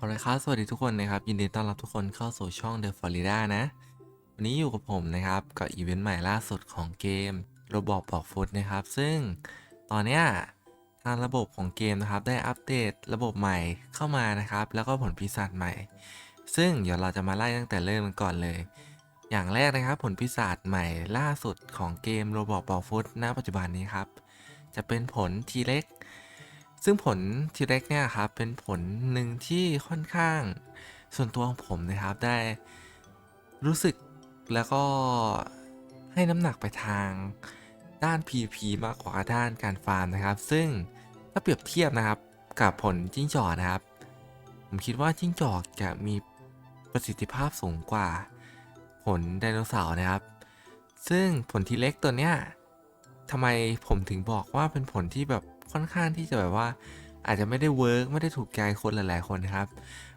เอาละครับสวัสดีทุกคนนะครับ ยินดีต้อนรับทุกคนเข้าสู่ช่อง The Florida นะ วันนี้อยู่กับผมนะครับ กับอีเวนต์ใหม่ล่าสุดของเกมโรบอทบอกฟุตนะครับ ซึ่งตอนเนี้ยทางระบบของเกมนะครับ ได้อัปเดตระบบใหม่เข้ามานะครับ แล้วก็ผลพิศาจใหม่ ซึ่งเดี๋ยวเราจะมาไล่ตั้งแต่เริ่มกันก่อนเลย อย่างแรกนะครับ ผลพิศาจใหม่ล่าสุดของเกมโรบอทบอกฟุตณปัจจุบันนี้ครับ จะเป็นผลทีเล็ก ซึ่งผลทีเล็กเนี่ยครับเป็นผลหนึ่งที่ค่อนข้าง ส่วนตัวของผมนะครับได้รู้สึกแล้วก็ให้น้ำหนักไปทางด้าน PVP มากกว่าด้านการฟาร์มนะครับ ซึ่งถ้าเปรียบเทียบนะครับกับผลจิ้งจอกนะครับ ผมคิดว่าจิ้งจอกจะมีประสิทธิภาพสูงกว่า ผลไดโนเสาร์นะครับ ซึ่งผลทีเล็กตัวเนี้ยทำไมผมถึงบอกว่าเป็นผลที่แบบ ค่อนข้างที่จะแบบว่า อาจจะไม่ได้เวิร์กไม่ได้ถูกใจคนหลาย ๆ คนนะครับ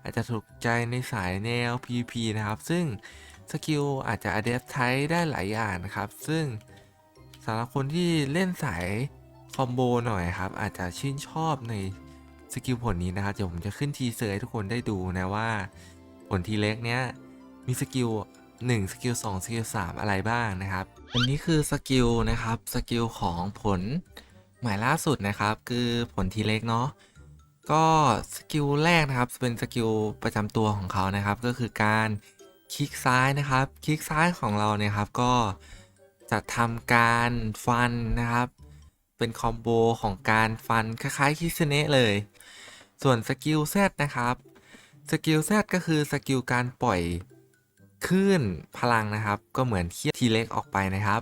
อาจจะถูกใจในสายแนว PVP นะครับ ซึ่งสกิลอาจจะ adapt ใช้ได้หลายอย่างนะครับ ซึ่งสำหรับคนที่เล่นสายคอมโบหน่อยครับ อาจจะชื่นชอบในสกิลผลนี้นะครับ เดี๋ยวผมจะขึ้นทีเซอร์ให้ทุกคนได้ดูนะว่าผลทีเล็กเนี้ยมีสกิล1สกิล2สกิล3อะไรบ้างนะครับ อันนี้คือสกิลนะครับ สกิลของผล หม่ล่าสุดนะครับ คือผลทีเล็กเนาะก็สกิลแรกนะครับเป็นสกิลประจำตัวของเขานะครับ ก็คือการคลิกซ้ายนะครับ คลิกซ้ายของเราเนี่ยครับก็จะทำการฟันนะครับ เป็นคอมโบของการฟันคล้ายๆคิสเนะเลย ส่วนสกิล Z นะครับสกิล Z ก็คือสกิลการปล่อยคลื่นพลังนะครับ ก็เหมือนเทียทีเล็กออกไปนะครับ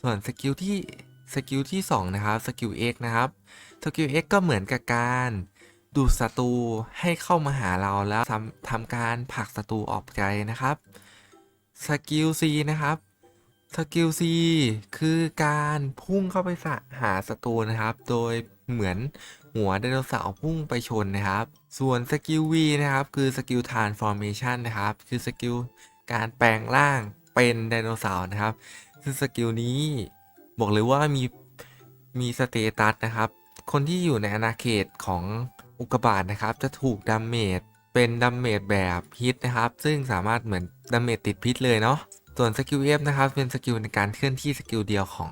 ส่วนสกิลที่ สกิลที่ 2 นะครับ สกิล X นะครับ สกิล X ก็เหมือนกับการดูดศัตรูให้เข้ามาหาเราแล้วทำทำการผลักศัตรูออกใจนะครับ สกิล C นะครับสกิล C คือการพุ่งเข้าไปหาศัตรูนะครับ โดยเหมือนหัวไดโนเสาร์พุ่งไปชนนะครับ ส่วนสกิล V นะครับ คือสกิล transformation นะครับ คือสกิลการแปลงร่างเป็นไดโนเสาร์นะครับ ซึ่งสกิลนี้ บอกเลยว่ามีมีสเตตัสนะครับ คนที่อยู่ในอาณาเขตของอุกกาบาตนะครับ จะถูกดาเมจเป็นดาเมจแบบพิษนะครับ ซึ่งสามารถเหมือนดาเมจติดพิษเลยเนาะส่วนสกิล F นะครับ เป็นสกิลในการเคลื่อนที่สกิลเดียวของ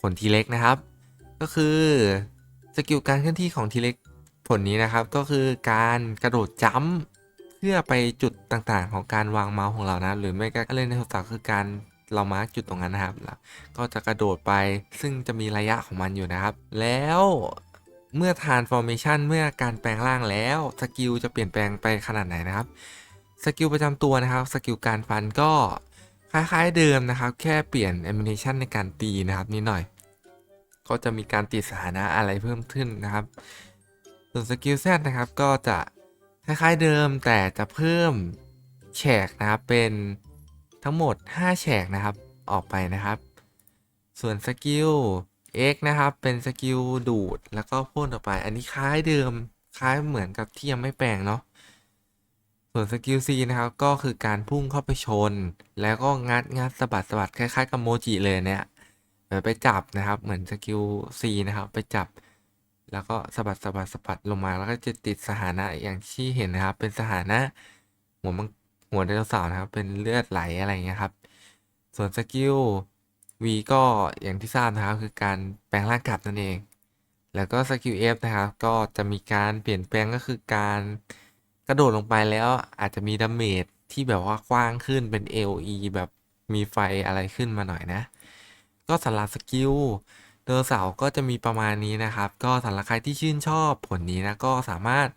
ผลทีเล็กนะครับ ก็คือสกิลการเคลื่อนที่ของทีเล็กผลนี้นะครับก็คือการกระโดดจัมเพื่อไปจุดต่างๆ ของการวางเมาส์ของเรานะ หรือไม่ก็เล่นในโทรศัพท์คือการ เรามาร์กจุดตรงนั้นนะครับแล้วก็จะกระโดดไปซึ่งจะมีระยะของมันอยู่นะครับ แล้วเมื่อ transformation เมื่อการแปลงร่างแล้วสกิลจะเปลี่ยนแปลงไปขนาดไหนนะครับสกิลประจำตัวนะครับสกิลการฟันก็คล้ายๆเดิมนะครับ แค่เปลี่ยน animation ในการตีนะครับนิดหน่อย ก็จะมีการติดสถานะอะไรเพิ่มขึ้นนะครับ ส่วนสกิล Z นะครับก็จะคล้ายๆเดิมแต่จะเพิ่มแฉกนะครับเป็น ทั้งหมด 5 แฉกนะครับ ออกไปนะครับ ส่วนสกิล X นะครับ เป็นสกิลดูดแล้วก็พ่นออกไป อันนี้คล้ายเดิม คล้ายเหมือนกับที่ยังไม่แปลงเนาะ ส่วนสกิล C นะครับ ก็คือการพุ่งเข้าไปชน แล้วก็งัดงัดสะบัดสะบัดคล้ายๆกับโมจิเลยเนี่ยไปจับนะครับ เหมือนสกิล C นะครับ ไปจับ แล้วก็สะบัดสะบัดสะบัดลงมา แล้วก็จะติดสถานะอย่างที่เห็นนะครับ เป็นสถานะหัวมัง หัวไดโนเสาร์นะครับ เป็นเลือดไหลอะไรอย่างเงี้ยครับ ส่วนสกิล V ก็อย่างที่ทราบนะครับ คือการแปลงร่างกลับนั่นเอง แล้วก็สกิล F นะครับ ก็จะมีการเปลี่ยนแปลงก็คือการกระโดดลงไปแล้วอาจจะมีดาเมจที่แบบว่ากว้างขึ้นเป็น AOE แบบมีไฟอะไรขึ้นมาหน่อยนะ ก็สำหรับสกิลไดโนเสาก็จะมีประมาณนี้นะครับ ก็สำหรับใครที่ชื่นชอบผลนี้นะ ก็สามารถ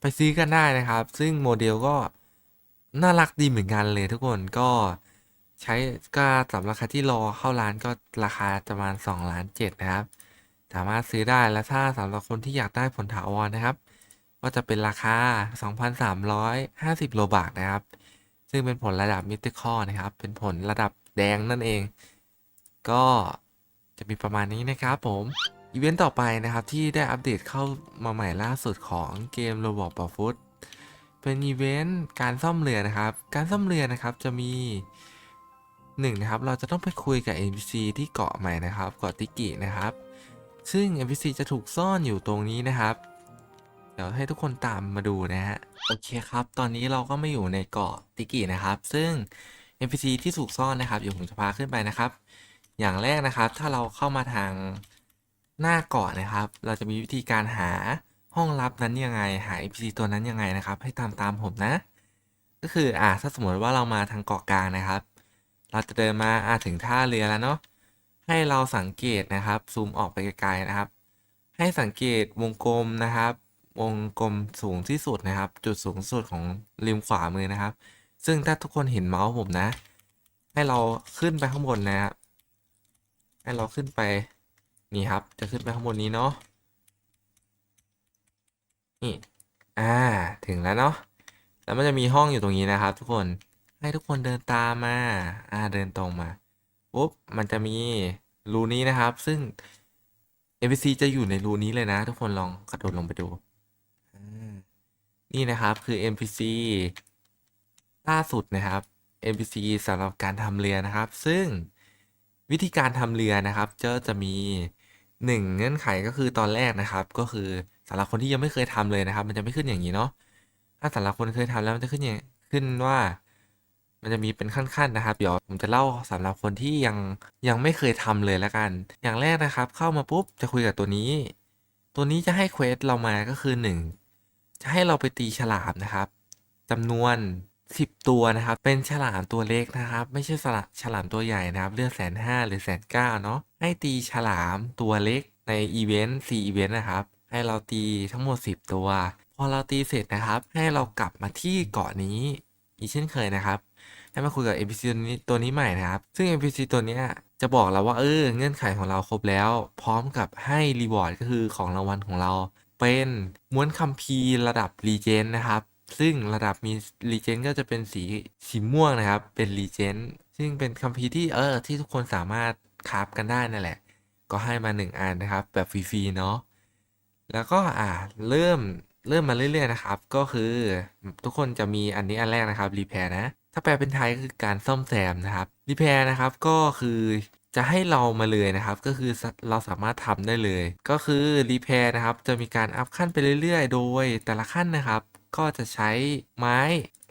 ไปซื้อกันได้นะครับ ซึ่งโมเดลก็ น่ารักดีเหมือนกันเลยทุกคนก็ใช้ก็สำหรับใครที่รอเข้าร้านก็ราคาประมาณ2ล้านเจ็ดนะครับ สามารถซื้อได้และถ้าสำหรับคนที่อยากได้ผลถาวรนะครับ ก็จะเป็นราคา 2,350 โลบาทนะครับ ซึ่งเป็นผลระดับมิติคอนะครับ เป็นผลระดับแดงนั่นเอง ก็จะมีประมาณนี้นะครับผมอีเวนต์ต่อไปนะครับที่ได้อัปเดตเข้ามาใหม่ล่าสุดของเกม Roblox ปอฟุต เป็นอีเวนต์การซ่อมเรือนะครับ การซ่อมเรือนะครับจะมีหนึ่งนะครับ เราจะต้องไปคุยกับ NPC ที่เกาะใหม่นะครับ เกาะติกินะครับ ซึ่ง NPC จะถูกซ่อนอยู่ตรงนี้นะครับ เดี๋ยวให้ทุกคนตามมาดูนะฮะ โอเคครับ ตอนนี้เราก็มาอยู่ในเกาะติกินะครับ ซึ่ง NPC ที่ถูกซ่อนนะครับ เดี๋ยวผมจะพาขึ้นไปนะครับ อย่างแรกนะครับ ถ้าเราเข้ามาทางหน้าเกาะนะครับ เราจะมีวิธีการหา ห้องลับนั้นยังไงหา NPC ตัวนั้นยังไงนะครับ ให้ตามตามผมนะ ก็คืออ่าถ้าสมมติว่าเรามาทางเกาะกลางนะครับ เราจะเดินมาอ่าถึงท่าเรือแล้วเนาะให้เราสังเกตนะครับซูมออกไปไกลๆนะครับ ให้สังเกตวงกลมนะครับ วงกลมสูงที่สุดนะครับ จุดสูงสุดของริมขวามือนะครับ ซึ่งถ้าทุกคนเห็นเมาส์ผมนะ ให้เราขึ้นไปข้างบนนะครับให้เราขึ้นไปนี่ครับ จะขึ้นไปข้างบนนี้เนาะ นี่อ่าถึงแล้วเนาะแล้วมันจะมีห้องอยู่ตรงนี้นะครับ ทุกคนให้ทุกคนเดินตามมาอ่าเดินตรงมาปุ๊บมันจะมีรูนี้นะครับ ซึ่ง NPC จะอยู่ในรูนี้เลยนะ ทุกคนลองกระโดดลงไปดูอ่านี่นะครับคือ NPC ล่าสุดนะครับ NPC สำหรับการทำเรือนะครับ ซึ่งวิธีการทำเรือนะครับจะจะมี หนึ่งเงื่อนไขก็คือตอนแรกนะครับ ก็คือสำหรับคนที่ยังไม่เคยทำเลยนะครับ มันจะไม่ขึ้นอย่างนี้เนาะถ้าสำหรับคนเคยทำแล้วมันจะขึ้นอย่างขึ้นว่า มันจะมีเป็นขั้นๆนะครับเดี๋ยวผมจะเล่าสำหรับคนที่ยังยังไม่เคยทำเลยแล้วกัน อย่างแรกนะครับ เข้ามาปุ๊บจะคุยกับตัวนี้ ตัวนี้จะให้เควสเรามาก็คือหนึ่งจะให้เราไปตีฉลามนะครับจำนวน สิบตัวนะครับ เป็นฉลามตัวเล็กนะครับ ไม่ใช่ฉลามฉลามตัวใหญ่นะครับ เลือกแสนห้าหรือแสนเก้าเนาะ ให้ตีฉลามตัวเล็กในอีเวนต์สี่อีเวนต์นะครับ ให้เราตีทั้งหมด 10 ตัว พอเราตีเสร็จนะครับ ให้เรากลับมาที่เกาะนี้ อีกเช่นเคยนะครับ ให้มาคุยกับ NPC ตัวนี้ตัวนี้ใหม่นะครับ ซึ่ง NPC ตัวนี้จะบอกเราว่าเออเงื่อนไขของเราครบแล้ว พร้อมกับให้รีวอร์ดก็คือของรางวัลของเรา เป็นม้วนคัมภีร์ระดับรีเจนนะครับ ซึ่งระดับมีรีเจนก็จะเป็นสีสีม่วงนะครับ เป็นรีเจนซึ่งเป็นคัมภีร์ที่เออที่ทุกคนสามารถคราฟกันได้นั่นแหละ ก็ให้มา 1 อันนะครับ แบบฟรีๆเนาะแล้วก็อ่าเริ่มเริ่มมาเรื่อยๆนะครับ ก็คือทุกคนจะมีอันนี้อันแรกนะครับรีแพร์นะ ถ้าแปลเป็นไทยก็คือการซ่อมแซมนะครับรีแพร์นะครับก็คือจะให้เรามาเลยนะครับ ก็คือเราสามารถทำได้เลย ก็คือรีแพร์นะครับ จะมีการอัพขั้นไปเรื่อยๆ โดยแต่ละขั้นนะครับ ก็จะใช้ไม้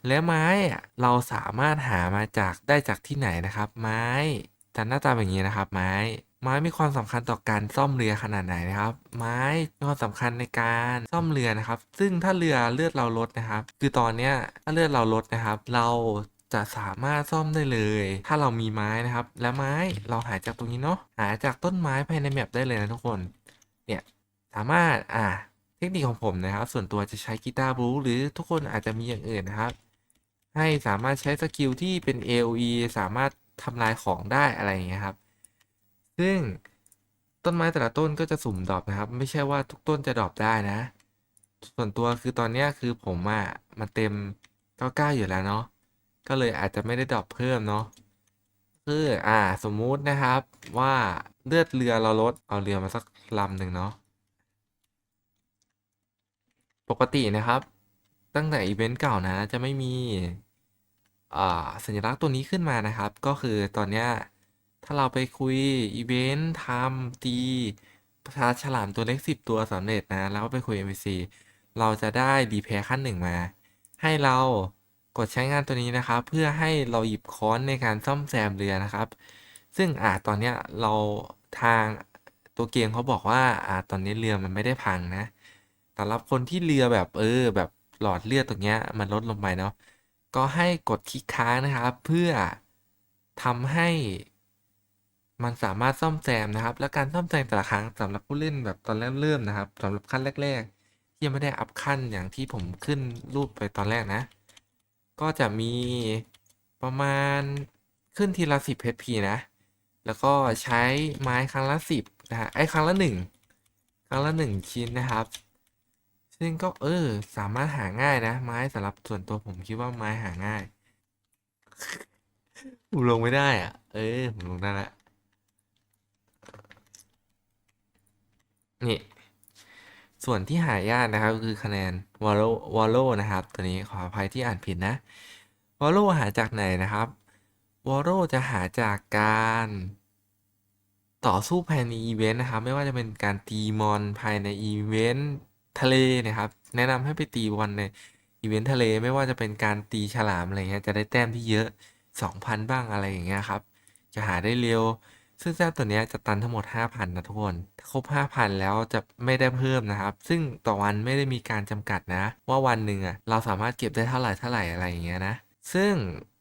และไม้อะเราสามารถหามาจากได้จากที่ไหนนะครับ ไม้จะหน้าตาแบบนี้นะครับ ไม้ ไม้มีความสำคัญต่อการซ่อมเรือขนาดไหนนะครับ ไม้มีความสำคัญในการซ่อมเรือนะครับ ซึ่งถ้าเรือเลือดเราลดนะครับ คือตอนเนี้ยถ้าเลือดเราลดนะครับ เราจะสามารถซ่อมได้เลย ถ้าเรามีไม้นะครับ และไม้เราหาจากตรงนี้เนาะ หาจากต้นไม้ภายในแมปได้เลยนะทุกคน เนี่ย สามารถ อ่า ทคนิคของผมนะครับ ส่วนตัวจะใช้กีตาร์บลูหรือทุกคนอาจจะมีอย่างอื่นนะครับ ให้สามารถใช้สกิลที่เป็น AOE สามารถทำลายของได้อะไรอย่างเงี้ยครับ ซึ่งต้นไม้แต่ละต้นก็จะสุ่มดรอปนะครับ ไม่ใช่ว่าทุกต้นจะดรอปได้นะ ส่วนตัวคือตอนเนี้ยคือผมอะ่ะมันเต็ม99อยู่แล้วเนาะก็เลยอาจจะไม่ได้ดรอปเพิ่มเนาะคืออ่าสมมุตินะครับว่าเลือดเรือเราลดเอาเรือมาสักลำหนึ่งเนาะ ปกตินะครับ ตั้งแต่อีเวนต์เก่านะจะไม่มีสัญลักษณ์ตัวนี้ขึ้นมานะครับ ก็คือตอนนี้ถ้าเราไปคุยอีเวนต์ทำตีประชาฉลามตัวเล็กสิบตัวสำเร็จนะ แล้วก็ไปคุย NPC เราจะได้ดีแพขั้นหนึ่งมา ให้เรากดใช้งานตัวนี้นะครับ เพื่อให้เราหยิบค้อนในการซ่อมแซมเรือนะครับ ซึ่งอ่าตอนนี้เราทางตัวเกมเขาบอกว่าอ่าตอนนี้เรือมันไม่ได้พังนะ สำหรับคนที่เรือแบบเออ แบบหลอดเลือดตรงเนี้ย มันลดลงไปเนาะก็ให้กดคลิกค้างนะครับ เพื่อทำให้ มันสามารถซ่อมแซมนะครับ และการซ่อมแซมแต่ละครั้งสำหรับผู้เล่นแบบตอนเริ่มๆนะครับสำหรับขั้นแรก ๆ ที่ยังไม่ได้อัพขั้นอย่างที่ผมขึ้นรูปไปตอนแรกนะ ก็จะมีประมาณขึ้นทีละ10 HP นะ แล้วก็ใช้ไม้ครั้งละ 10นะฮะไอ้ครั้งละ 1 ครั้งละ 1 ชิ้นนะครับ ซึ่งก็เออ สามารถหาง่ายนะ ไม้สำหรับส่วนตัวผมคิดว่าไม้หาง่าย ผมลงไม่ได้อะ เออผมลงได้ละนี่ ส่วนที่หายากนะครับ คือคะแนนวอลโลวอลโลนะครับ ตัวนี้ขออภัยที่อ่านผิดนะวอลโลหาจากไหนนะครับวอลโลจะหาจากการต่อสู้ภายในอีเวนต์นะครับ ไม่ว่าจะเป็นการตีมอนภายในอีเวนต์ ทะเลนะครับ แนะนำให้ไปตีบอลในอีเวนต์ทะเลไม่ว่าจะเป็นการตีฉลามอะไรเงี้ยจะได้แต้มที่เยอะ 2,000 บ้างอะไรอย่างเงี้ยครับ จะหาได้เร็ว ซึ่งเจ้าตัวเนี้ยจะตันทั้งหมด 5,000 นะทุกคนครบ 5,000 แล้วจะไม่ได้เพิ่มนะครับ ซึ่งต่อวันไม่ได้มีการจำกัดนะ ว่าวันหนึ่งอะเราสามารถเก็บได้เท่าไหร่เท่าไหร่อะไรอย่างเงี้ยนะซึ่ง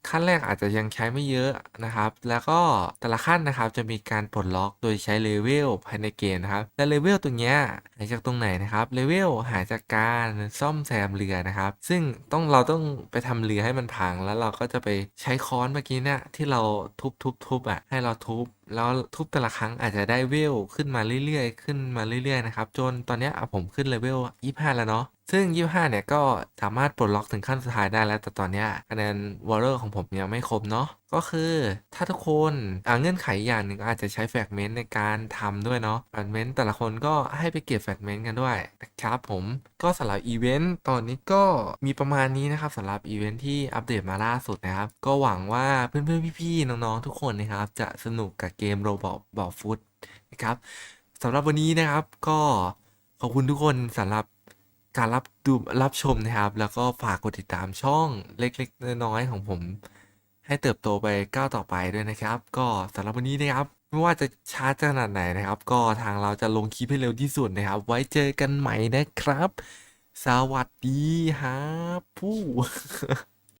ขั้นแรกอาจจะยังใช้ไม่เยอะนะครับ แล้วก็แต่ละขั้นนะครับจะมีการปลดล็อกโดยใช้เลเวลภายในเกมนะครับ และเลเวลตรงเนี้ยหาจากตรงไหนนะครับ เลเวลหาจากการซ่อมแซมเรือนะครับ ซึ่งต้องเราต้องไปทำเรือให้มันพัง แล้วเราก็จะไปใช้ค้อนเมื่อกี้เนี่ยที่เราทุบทุบทุบอะให้เราทุบแล้วทุบแต่ละครั้งอาจจะได้เวลขึ้นมาเรื่อยๆ ขึ้นมาเรื่อยๆนะครับจนตอนนี้อะผมขึ้นเลเวล 25 แล้วเนาะซึ่ง 25 เนี่ยก็สามารถปลดล็อกถึงขั้นสุดท้ายได้แล้ว แต่ตอนนี้คะแนนวอลเลอร์ของผมยังไม่ครบเนาะ ก็คือถ้าทุกคนเงื่อนไขอย่างหนึ่งอาจจะใช้แฟกเมนต์ในการทำด้วยเนาะแฟกเมนต์แต่ละคนก็ให้ไปเก็บแฟกเมนต์กันด้วยนะครับผมก็สำหรับอีเวนต์ตอนนี้ก็มีประมาณนี้นะครับสำหรับอีเวนต์ที่อัปเดตมาล่าสุดนะครับ ก็หวังว่าเพื่อนๆพี่ๆน้องๆทุกคนนะครับ จะสนุกกับเกมโรบอทบอฟุตนะครับสำหรับวันนี้นะครับก็ขอบคุณทุกคนสำหรับการรับดูรับชมนะครับ แล้วก็ฝากกดติดตามช่องเล็กๆน้อยๆของผม ให้เติบโตไปก้าวต่อไปด้วยนะครับ ก็สำหรับวันนี้นะครับ ไม่ว่าจะช้าจะขนาดไหนนะครับ ก็ทางเราจะลงคลิปให้เร็วที่สุดนะครับ ไว้เจอกันใหม่นะครับ สวัสดีครับผู้